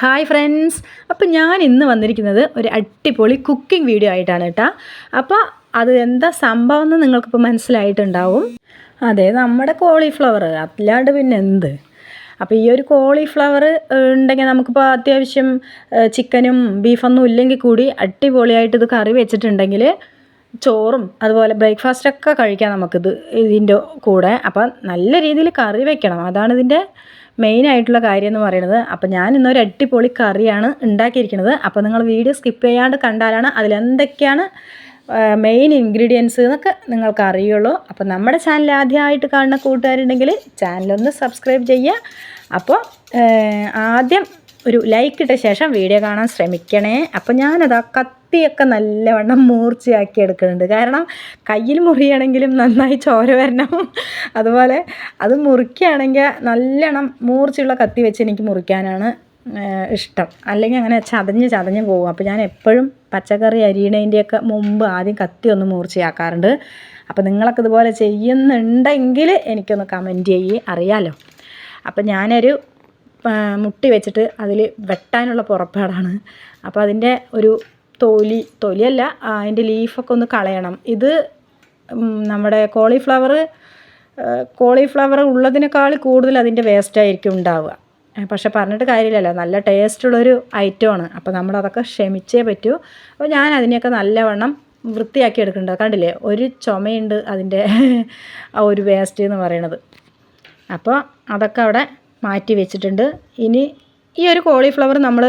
Hi friends അപ്പോൾ ഞാൻ ഇന്ന് വന്നിരിക്കുന്നത് ഒരു അടിപൊളി കുക്കിംഗ് വീഡിയോ ആയിട്ടാണ് കേട്ടോ. അപ്പോൾ അത് എന്താ സംഭവം എന്ന് നിങ്ങൾക്കിപ്പോൾ മനസ്സിലായിട്ടുണ്ടാവും. അതെ നമ്മുടെ കോളിഫ്ലവർ അല്ലാണ്ട് പിന്നെ എന്ത്? അപ്പോൾ ഈ ഒരു കോളിഫ്ലവർ ഉണ്ടെങ്കിൽ നമുക്കിപ്പോൾ അത്യാവശ്യം ചിക്കനും ബീഫൊന്നും ഇല്ലെങ്കിൽ കൂടി അടിപൊളിയായിട്ട് ഇത് കറി വെച്ചിട്ടുണ്ടെങ്കിൽ ചോറും അതുപോലെ ബ്രേക്ക്ഫാസ്റ്റൊക്കെ കഴിക്കാം നമുക്കിത് ഇതിന്റെ കൂടെ. അപ്പം നല്ല രീതിയിൽ കറി വെക്കണം. അതാണ് ഇതിന്റെ മെയിൻ ആയിട്ടുള്ള കാര്യം എന്ന് പറയുന്നത് അപ്പോൾ ഞാൻ ഇന്നൊരു അടിപൊളി കറിയാണ് ഉണ്ടാക്കിയിരിക്കുന്നത്. അപ്പോൾ നിങ്ങൾ വീഡിയോ സ്കിപ്പ് ചെയ്യാണ്ട് കണ്ടാലാണ് അതിലെന്തൊക്കെയാണ് മെയിൻ ഇൻഗ്രീഡിയൻസ് എന്നൊക്കെ നിങ്ങൾക്ക് അറിയുള്ളൂ. അപ്പോൾ നമ്മുടെ ചാനൽ ആദ്യമായിട്ട് കാണുന്ന കൂട്ടുകാരുണ്ടെങ്കിൽ ചാനലൊന്ന് സബ്സ്ക്രൈബ് ചെയ്യുക. അപ്പോൾ ആദ്യം ഒരു ലൈക്ക് ഇട്ട ശേഷം വീഡിയോ കാണാൻ ശ്രമിക്കണേ. അപ്പം ഞാനത് ആ കത്തിയൊക്കെ നല്ലവണ്ണം മൂർച്ചയാക്കി എടുക്കുന്നുണ്ട്. കാരണം കയ്യിൽ മുറിയാണെങ്കിലും നന്നായി ചോര വരണം. അതുപോലെ അത് മുറിക്കുകയാണെങ്കിൽ നല്ലോണം മൂർച്ചയുള്ള കത്തി വെച്ച് എനിക്ക് മുറിക്കാനാണ് ഇഷ്ടം. അല്ലെങ്കിൽ അങ്ങനെ ചതഞ്ഞ് ചതഞ്ഞ് പോകും. അപ്പോൾ ഞാൻ എപ്പോഴും പച്ചക്കറി അരിയണതിന്റെയൊക്കെ മുമ്പ് ആദ്യം കത്തി ഒന്ന് മൂർച്ചയാക്കാറുണ്ട്. അപ്പോൾ നിങ്ങളൊക്കെ ഇതുപോലെ ചെയ്യുന്നുണ്ടെങ്കിൽ എനിക്കൊന്ന് കമന്റ് ചെയ്യേ. അറിയാലോ? അപ്പോൾ ഞാനൊരു മുട്ടി വെച്ചിട്ട് അതിൽ വെട്ടാനുള്ള പുറപ്പാടാണ്. അപ്പോൾ അതിന്റെ ഒരു തൊലി തൊലിയല്ല അതിന്റെ ലീഫൊക്കെ ഒന്ന് കളയണം. ഇത് നമ്മുടെ കോളിഫ്ലവർ കോളിഫ്ലവർ ഉള്ളതിനേക്കാൾ കൂടുതൽ അതിന്റെ വേസ്റ്റായിരിക്കും ഉണ്ടാവുക. പക്ഷെ പറഞ്ഞിട്ട് കാര്യമില്ലല്ലോ. നല്ല ടേസ്റ്റുള്ളൊരു ഐറ്റമാണ് അപ്പോൾ നമ്മളതൊക്കെ ക്ഷമിച്ചേ പറ്റൂ. അപ്പോൾ ഞാൻ അതിനെയൊക്കെ നല്ലവണ്ണം വൃത്തിയാക്കി എടുക്കുന്നുണ്ട്. കണ്ടില്ലേ? ഒരു ചുമയുണ്ട് അതിന്റെ ആ ഒരു വേസ്റ്റ് എന്ന് പറയണത് അപ്പോൾ അതൊക്കെ അവിടെ മാറ്റി വെച്ചിട്ടുണ്ട്. ഇനി ഈ ഒരു കോളിഫ്ലവർ നമ്മൾ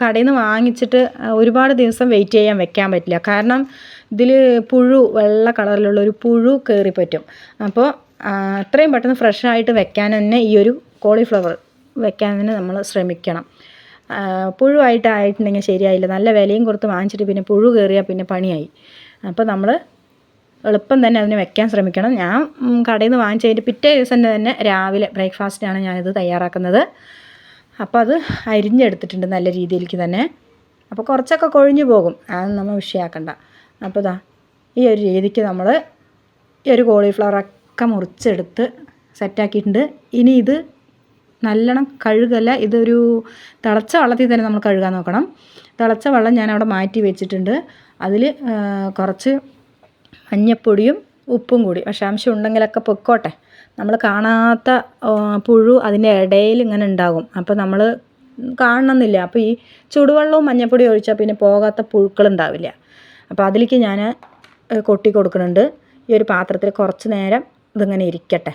കടയിൽ നിന്ന് വാങ്ങിച്ചിട്ട് ഒരുപാട് ദിവസം വെയിറ്റ് ചെയ്യാൻ വെക്കാൻ പറ്റില്ല. കാരണം ഇതിൽ പുഴു വെള്ള കളറിലുള്ള ഒരു പുഴു കയറി പറ്റും. അപ്പോൾ അത്രയും പെട്ടെന്ന് ഫ്രഷായിട്ട് വെക്കാൻ തന്നെ ഈ ഒരു കോളിഫ്ലവർ വെക്കാൻ തന്നെ നമ്മൾ ശ്രമിക്കണം. പുഴുവായിട്ടായിട്ടുണ്ടെങ്കിൽ ശരിയായില്ല. നല്ല വിലയും കൊടുത്ത് വാങ്ങിച്ചിട്ട് പിന്നെ പുഴു കയറിയാൽ പിന്നെ പണിയായി. അപ്പോൾ നമ്മൾ എളുപ്പം തന്നെ അതിന് വെക്കാൻ ശ്രമിക്കണം. ഞാൻ കടയിൽ നിന്ന് വാങ്ങിച്ചതിന്റെ പിറ്റേ ദിവസം തന്നെ രാവിലെ ബ്രേക്ക്ഫാസ്റ്റാണ് ഞാനിത് തയ്യാറാക്കുന്നത്. അപ്പോൾ അത് അരിഞ്ഞെടുത്തിട്ടുണ്ട് നല്ല രീതിയിലേക്ക് തന്നെ. അപ്പോൾ കുറച്ചൊക്കെ കൊഴിഞ്ഞു പോകും. അത് നമ്മൾ വിഷയമാക്കണ്ട അപ്പോൾ ഇതാ ഈ ഒരു രീതിക്ക് നമ്മൾ ഈ ഒരു കോളിഫ്ലവറൊക്കെ മുറിച്ചെടുത്ത് സെറ്റാക്കിയിട്ടുണ്ട്. ഇനി ഇത് നല്ലോണം കഴുകല്ല. ഇതൊരു തിളച്ച വെള്ളത്തിൽ തന്നെ നമ്മൾ കഴുകാൻ നോക്കണം. തിളച്ച വെള്ളം ഞാൻ അവിടെ മാറ്റി വെച്ചിട്ടുണ്ട്. അതിൽ കുറച്ച് മഞ്ഞപ്പൊടിയും ഉപ്പും കൂടി. വിഷാംശം ഉണ്ടെങ്കിലൊക്കെ പൊക്കോട്ടെ. നമ്മൾ കാണാത്ത പുഴു അതിന്റെ ഇടയിൽ ഇങ്ങനെ ഉണ്ടാകും. അപ്പോൾ നമ്മൾ കാണണമെന്നില്ല. അപ്പോൾ ഈ ചുടുവെള്ളവും മഞ്ഞപ്പൊടിയും ഒഴിച്ചാൽ പിന്നെ പോകാത്ത പുഴുക്കളുണ്ടാവില്ല അപ്പോൾ അതിലേക്ക് ഞാൻ കൊട്ടി കൊടുക്കുന്നുണ്ട്. ഈ ഒരു പാത്രത്തിൽ കുറച്ച് നേരം ഇതിങ്ങനെ ഇരിക്കട്ടെ.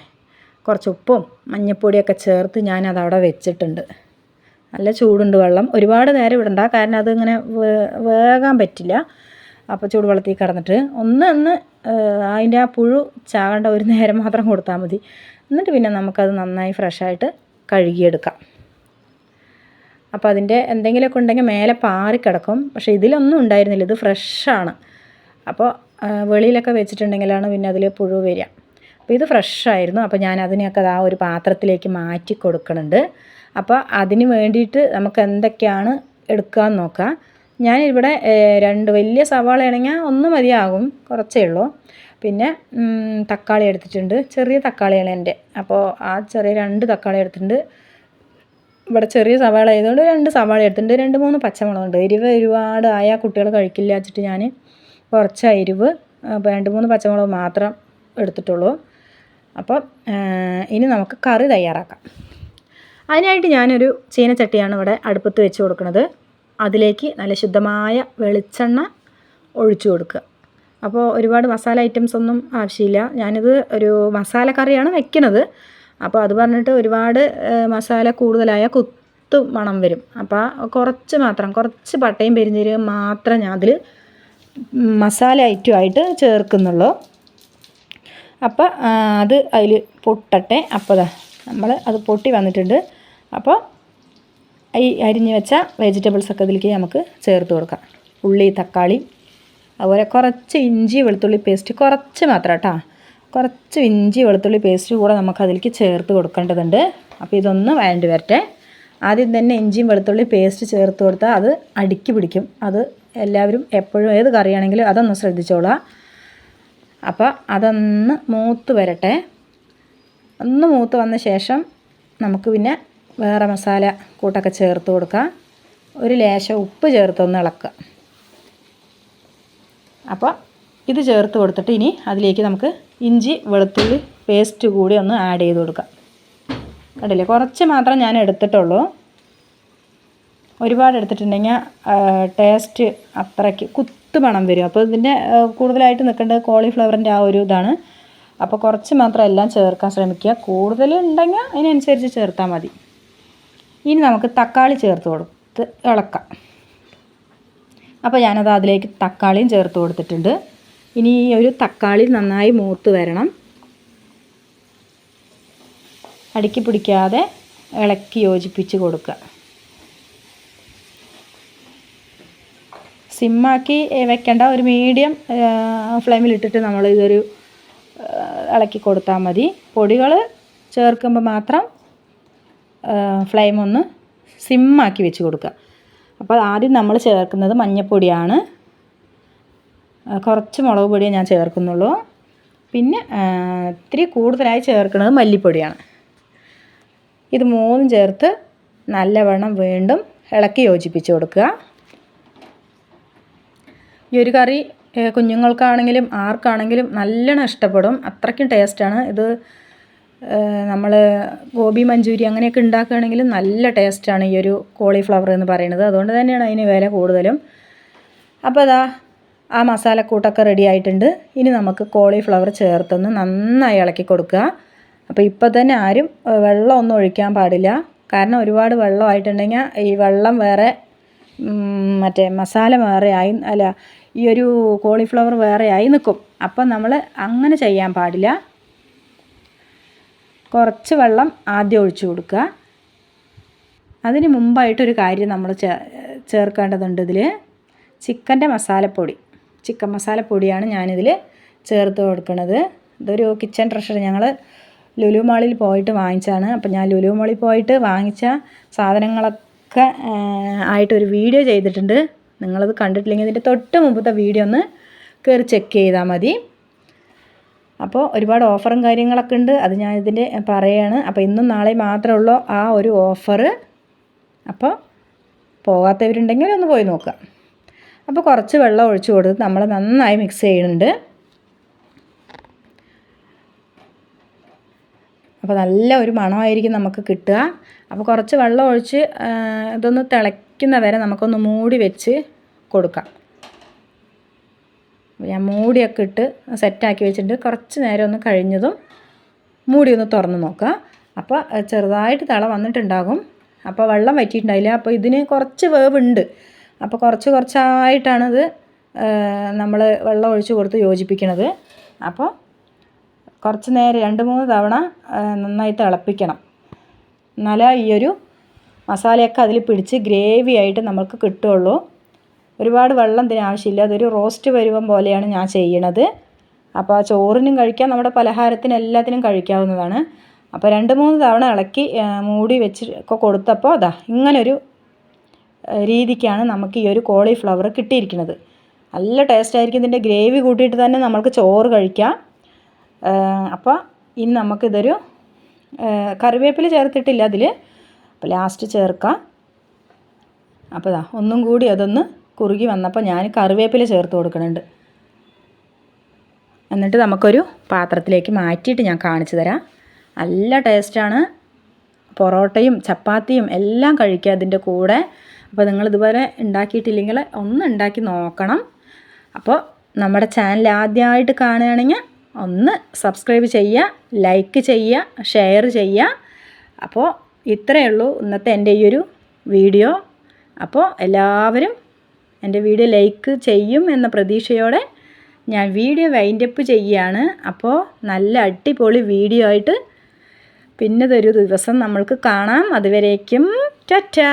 കുറച്ച് ഉപ്പും മഞ്ഞപ്പൊടിയൊക്കെ ചേർത്ത് ഞാൻ അവിടെ വെച്ചിട്ടുണ്ട്. നല്ല ചൂടുണ്ട് വെള്ളം. ഒരുപാട് നേരം ഇടണ്ട. കാരണം അതിങ്ങനെ വേകാൻ പറ്റില്ല. അപ്പോൾ ചൂടുവെള്ളത്തിൽ കിടന്നിട്ട് ഒന്ന് ഒന്ന് അതിന്റെ ആ പുഴു ചാകേണ്ട ഒരു നേരം മാത്രം കൊടുത്താൽ മതി. എന്നിട്ട് പിന്നെ നമുക്കത് നന്നായി ഫ്രഷായിട്ട് കഴുകിയെടുക്കാം. അപ്പോൾ അതിന്റെ എന്തെങ്കിലുമൊക്കെ ഉണ്ടെങ്കിൽ മേലെ പാറിക്കിടക്കും പക്ഷേ ഇതിലൊന്നും ഉണ്ടായിരുന്നില്ല ഇത് ഫ്രഷാണ് അപ്പോൾ വെളിയിലൊക്കെ വെച്ചിട്ടുണ്ടെങ്കിലാണ് പിന്നെ അതിൽ പുഴു വരിക. അപ്പോൾ ഇത് ഫ്രഷായിരുന്നു അപ്പോൾ ഞാൻ അതിനെയൊക്കെ ആ ഒരു പാത്രത്തിലേക്ക് മാറ്റി കൊടുക്കുന്നുണ്ട് അപ്പോൾ അതിന് വേണ്ടിയിട്ട് നമുക്ക് എന്തൊക്കെയാണ് എടുക്കാമെന്ന് നോക്കാം. ഞാനിവിടെ രണ്ട് വലിയ സവാള ആണെങ്കിൽ ഒന്ന് മതിയാകും കുറച്ചേ ഉള്ളൂ. പിന്നെ തക്കാളി എടുത്തിട്ടുണ്ട്. ചെറിയ തക്കാളിയാണ് എന്റെ. അപ്പോൾ ആ ചെറിയ രണ്ട് തക്കാളി എടുത്തിട്ടുണ്ട്. ഇവിടെ ചെറിയ സവാള ആയതുകൊണ്ട് രണ്ട് സവാള എടുത്തിട്ടുണ്ട്. രണ്ട് മൂന്ന് പച്ചമുളകുണ്ട്. എരിവ് ഒരുപാട് ആയാൽ കുട്ടികൾ കഴിക്കില്ല വെച്ചിട്ട് ഞാൻ കുറച്ച് എരിവ് അപ്പോൾ രണ്ട് മൂന്ന് പച്ചമുളക് മാത്രം എടുത്തിട്ടുള്ളൂ. അപ്പോൾ ഇനി നമുക്ക് കറി തയ്യാറാക്കാം. അതിനായിട്ട് ഞാനൊരു ചീനച്ചട്ടിയാണ് ഇവിടെ അടുപ്പത്ത് വെച്ച് കൊടുക്കുന്നത്. അതിലേക്ക് നല്ല ശുദ്ധമായ വെളിച്ചെണ്ണ ഒഴിച്ചു കൊടുക്കുക. അപ്പോൾ ഒരുപാട് മസാല ഐറ്റംസ് ഒന്നും ആവശ്യമില്ല. ഞാനിത് ഒരു മസാല കറിയാണ് വെക്കുന്നത്. അപ്പോൾ അത് പറഞ്ഞിട്ട് ഒരുപാട് മസാല കൂടുതലായ കുത്തു മണം വരും. അപ്പോൾ കുറച്ച് മാത്രം കുറച്ച് പട്ടയും പെരിഞ്ചീരകം മാത്രം ഞാൻ അതിൽ മസാല ഐറ്റമായിട്ട് ചേർക്കുന്നുള്ളൂ. അപ്പോൾ അത് അതിൽ പൊട്ടട്ടെ. അപ്പോൾ നമ്മൾ അത് പൊട്ടി വന്നിട്ടുണ്ട്. അപ്പോൾ ഈ അരിഞ്ഞ് വെച്ച വെജിറ്റബിൾസ് ഒക്കെ ഇതിലേക്ക് നമുക്ക് ചേർത്ത് കൊടുക്കാം. ഉള്ളി തക്കാളി അതുപോലെ കുറച്ച് ഇഞ്ചി വെളുത്തുള്ളി പേസ്റ്റ് കുറച്ച് മാത്രം കേട്ടോ. കുറച്ച് ഇഞ്ചി വെളുത്തുള്ളി പേസ്റ്റ് കൂടെ നമുക്ക് അതിലേക്ക് ചേർത്ത് കൊടുക്കേണ്ടതുണ്ട്. അപ്പോൾ ഇതൊന്ന് വേണ്ടി വരട്ടെ. ആദ്യം തന്നെ ഇഞ്ചിയും വെളുത്തുള്ളി പേസ്റ്റ് ചേർത്ത് കൊടുത്താൽ അത് അടുക്കി പിടിക്കും. അത് എല്ലാവരും എപ്പോഴും ഏത് കറിയാണെങ്കിലും അതൊന്ന് ശ്രദ്ധിച്ചോളാം അപ്പോൾ അതൊന്ന് മൂത്ത് വരട്ടെ. ഒന്ന് മൂത്ത് വന്ന ശേഷം നമുക്ക് പിന്നെ വേറെ മസാല കൂട്ടൊക്കെ ചേർത്ത് കൊടുക്കുക. ഒരു ലേശം ഉപ്പ് ചേർത്തൊന്ന് ഇളക്കുക. അപ്പോൾ ഇത് ചേർത്ത് കൊടുത്തിട്ട് ഇനി അതിലേക്ക് നമുക്ക് ഇഞ്ചി വെളുത്തുള്ളി പേസ്റ്റ് കൂടി ഒന്ന് ആഡ് ചെയ്ത് കൊടുക്കാം കണ്ടില്ലേ? കുറച്ച് മാത്രം ഞാൻ എടുത്തിട്ടുള്ളൂ. ഒരുപാട് എടുത്തിട്ടുണ്ടെങ്കിൽ ടേസ്റ്റ് അത്രയ്ക്ക് കുത്ത് പണം വരും. അപ്പോൾ ഇതിന്റെ കൂടുതലായിട്ട് നിൽക്കേണ്ടത് കോളിഫ്ലവറിന്റെ ആ ഒരു ഇതാണ്. അപ്പോൾ കുറച്ച് മാത്രം എല്ലാം ചേർക്കാൻ ശ്രമിക്കുക. കൂടുതൽ ഉണ്ടെങ്കിൽ അതിനനുസരിച്ച് ചേർത്താൽ മതി. ഇനി നമുക്ക് തക്കാളി ചേർത്ത് കൊടുത്ത് ഇളക്കാം. അപ്പോൾ ഞാനത് അതിലേക്ക് തക്കാളിയും ചേർത്ത് കൊടുത്തിട്ടുണ്ട്. ഇനി ഈ ഒരു തക്കാളി നന്നായി മൂത്ത് വരണം. അടുക്കി പിടിക്കാതെ ഇളക്കി യോജിപ്പിച്ച് കൊടുക്കുക. സിമ്മാക്കി വെക്കേണ്ട ഒരു മീഡിയം ഫ്ലെയിമിലിട്ടിട്ട് നമ്മൾ ഇതൊരു ഇളക്കി കൊടുത്താൽ മതി. പൊടികൾ ചേർക്കുമ്പോൾ മാത്രം ഫ്ലെയിം ഒന്ന് സിമ്മാക്കി വെച്ച് കൊടുക്കുക. അപ്പോൾ ആദ്യം നമ്മൾ ചേർക്കുന്നത് മഞ്ഞൾപ്പൊടിയാണ് കുറച്ച് മുളക് പൊടിയേ ഞാൻ ചേർക്കുന്നുള്ളൂ. പിന്നെ ഇത്തിരി കൂടുതലായി ചേർക്കുന്നത് മല്ലിപ്പൊടിയാണ്. ഇത് മൂന്നും ചേർത്ത് നല്ലവണ്ണം വീണ്ടും ഇളക്കി യോജിപ്പിച്ച് കൊടുക്കുക. ഈ ഒരു കറി കുഞ്ഞുങ്ങൾക്കാണെങ്കിലും ആർക്കാണെങ്കിലും നല്ലോണം ഇഷ്ടപ്പെടും. അത്രയ്ക്കും ടേസ്റ്റാണ് ഇത് നമ്മൾ ഗോബി മഞ്ചൂരി അങ്ങനെയൊക്കെ ഉണ്ടാക്കുകയാണെങ്കിൽ നല്ല ടേസ്റ്റാണ് ഈ ഒരു കോളിഫ്ലവർ എന്ന് പറയുന്നത്. അതുകൊണ്ട് തന്നെയാണ് അതിന് വില കൂടുതലും. അപ്പോൾ അതാ ആ മസാലക്കൂട്ടൊക്കെ റെഡി ആയിട്ടുണ്ട്. ഇനി നമുക്ക് കോളിഫ്ലവർ ചേർത്തൊന്ന് നന്നായി ഇളക്കി കൊടുക്കുക. അപ്പോൾ ഇപ്പോൾ തന്നെ ആരും വെള്ളമൊന്നും ഒഴിക്കാൻ പാടില്ല. കാരണം ഒരുപാട് വെള്ളമായിട്ടുണ്ടെങ്കിൽ ഈ വെള്ളം വേറെ മറ്റേ മസാല വേറെ ആയി അല്ല ഈ ഒരു കോളിഫ്ലവർ വേറെ ആയി നിൽക്കും. അപ്പം നമ്മൾ അങ്ങനെ ചെയ്യാൻ പാടില്ല. കുറച്ച് വെള്ളം ആദ്യം ഒഴിച്ചു കൊടുക്കുക. അതിന് മുമ്പായിട്ടൊരു കാര്യം നമ്മൾ ചേർക്കേണ്ടതുണ്ട് ഇതിൽ ചിക്കന്റെ മസാലപ്പൊടി. ചിക്കൻ മസാലപ്പൊടിയാണ് ഞാനിതിൽ ചേർത്ത് കൊടുക്കുന്നത് ഇതൊരു കിച്ചൺ ട്രഷർ ഞങ്ങൾ ലുലു മാളിൽ പോയിട്ട് വാങ്ങിച്ചാണ് അപ്പം ഞാൻ ലുലു മാളിൽ പോയിട്ട് വാങ്ങിച്ച സാധനങ്ങളൊക്കെ ആയിട്ടൊരു വീഡിയോ ചെയ്തിട്ടുണ്ട്. നിങ്ങളത് കണ്ടിട്ടില്ലെങ്കിൽ ഇതിന്റെ തൊട്ട് മുമ്പത്തെ വീഡിയോ ഒന്ന് കയറി ചെക്ക് ചെയ്താൽ മതി. അപ്പോൾ ഒരുപാട് ഓഫറും കാര്യങ്ങളൊക്കെ ഉണ്ട്. അത് ഞാൻ ഇതിന്റെ പറയാണ്. അപ്പോൾ ഇന്നും നാളെ മാത്രമേ ഉള്ളൂ ആ ഒരു ഓഫറ് അപ്പോൾ പോകാത്തവരുണ്ടെങ്കിൽ ഒന്ന് പോയി നോക്കുക. അപ്പോൾ കുറച്ച് വെള്ളം ഒഴിച്ചു കൊടുത്ത് നമ്മൾ നന്നായി മിക്സ് ചെയ്യുന്നുണ്ട്. അപ്പോൾ നല്ല ഒരു മണമായിരിക്കും നമുക്ക് കിട്ടുക. അപ്പോൾ കുറച്ച് വെള്ളം ഒഴിച്ച് ഇതൊന്ന് തിളയ്ക്കുന്ന വരെ നമുക്കൊന്ന് മൂടി വെച്ച് കൊടുക്കാം. ഞാൻ മൂടിയൊക്കെ ഇട്ട് സെറ്റാക്കി വെച്ചിട്ടുണ്ട്. കുറച്ച് നേരം ഒന്ന് കഴിഞ്ഞതും മൂടി ഒന്ന് തുറന്ന് നോക്കുക. അപ്പോൾ ചെറുതായിട്ട് തള വന്നിട്ടുണ്ടാകും. അപ്പോൾ വെള്ളം വറ്റിയിട്ടുണ്ടായില്ല. അപ്പോൾ ഇതിന് കുറച്ച് വേവുണ്ട്. അപ്പോൾ കുറച്ച് കുറച്ചായിട്ടാണിത് നമ്മൾ വെള്ളം ഒഴിച്ച് കൊടുത്ത് യോജിപ്പിക്കണത്. അപ്പോൾ കുറച്ച് നേരം രണ്ട് മൂന്ന് തവണ നന്നായി തിളപ്പിക്കണം. എന്നാലേ ഈയൊരു മസാലയൊക്കെ അതിൽ പിടിച്ച് ഗ്രേവി ആയിട്ട് നമുക്ക് കിട്ടുള്ളൂ. ഒരുപാട് വെള്ളം ഇതിന് ആവശ്യമില്ല. അതൊരു റോസ്റ്റ് പരുവം പോലെയാണ് ഞാൻ ചെയ്യണത്. അപ്പോൾ ആ ചോറിനും കഴിക്കാം. നമ്മുടെ പലഹാരത്തിന് എല്ലാത്തിനും കഴിക്കാവുന്നതാണ്. അപ്പോൾ രണ്ട് മൂന്ന് തവണ ഇളക്കി മൂടി വെച്ച് ഒക്കെ കൊടുത്തപ്പോൾ അതാ ഇങ്ങനൊരു രീതിക്കാണ് നമുക്ക് ഈ ഒരു കോളിഫ്ലവർ കിട്ടിയിരിക്കുന്നത്. നല്ല ടേസ്റ്റ് ആയിരിക്കും. ഇതിന്റെ ഗ്രേവി കൂട്ടിയിട്ട് തന്നെ നമ്മൾക്ക് ചോറ് കഴിക്കാം. അപ്പോൾ ഇനി നമുക്കിതൊരു കറിവേപ്പില ചേർത്തിട്ടില്ല അതിൽ അപ്പോൾ ലാസ്റ്റ് ചേർക്കാം. അപ്പോൾ ഇതാ ഒന്നും കൂടി അതൊന്ന് കുറുകി വന്നപ്പോൾ ഞാൻ കറിവേപ്പില ചേർത്ത് കൊടുക്കുന്നുണ്ട് എന്നിട്ട് നമുക്കൊരു പാത്രത്തിലേക്ക് മാറ്റിയിട്ട് ഞാൻ കാണിച്ചു തരാം. നല്ല ടേസ്റ്റാണ് പൊറോട്ടയും ചപ്പാത്തിയും എല്ലാം കഴിക്കുക അതിന്റെ കൂടെ. അപ്പോൾ നിങ്ങൾ ഇതുപോലെ ഉണ്ടാക്കിയിട്ടില്ലെങ്കിൽ ഒന്ന് ഉണ്ടാക്കി നോക്കണം. അപ്പോൾ നമ്മുടെ ചാനൽ ആദ്യമായിട്ട് കാണുകയാണെങ്കിൽ ഒന്ന് സബ്സ്ക്രൈബ് ചെയ്യുക ലൈക്ക് ചെയ്യുക ഷെയർ ചെയ്യുക. അപ്പോൾ ഇത്രയേ ഉള്ളൂ ഇന്നത്തെ എന്റെ ഈ ഒരു വീഡിയോ അപ്പോൾ എല്ലാവരും എന്റെ വീഡിയോ ലൈക്ക് ചെയ്യും എന്ന പ്രതീക്ഷയോടെ ഞാൻ വീഡിയോ വൈൻഡപ്പ് ചെയ്യുകയാണ്. അപ്പോൾ നല്ല അടിപൊളി വീഡിയോ ആയിട്ട് പിന്നതൊരു ദിവസം നമ്മൾക്ക് കാണാം. അതുവരേക്കും ടാറ്റാ!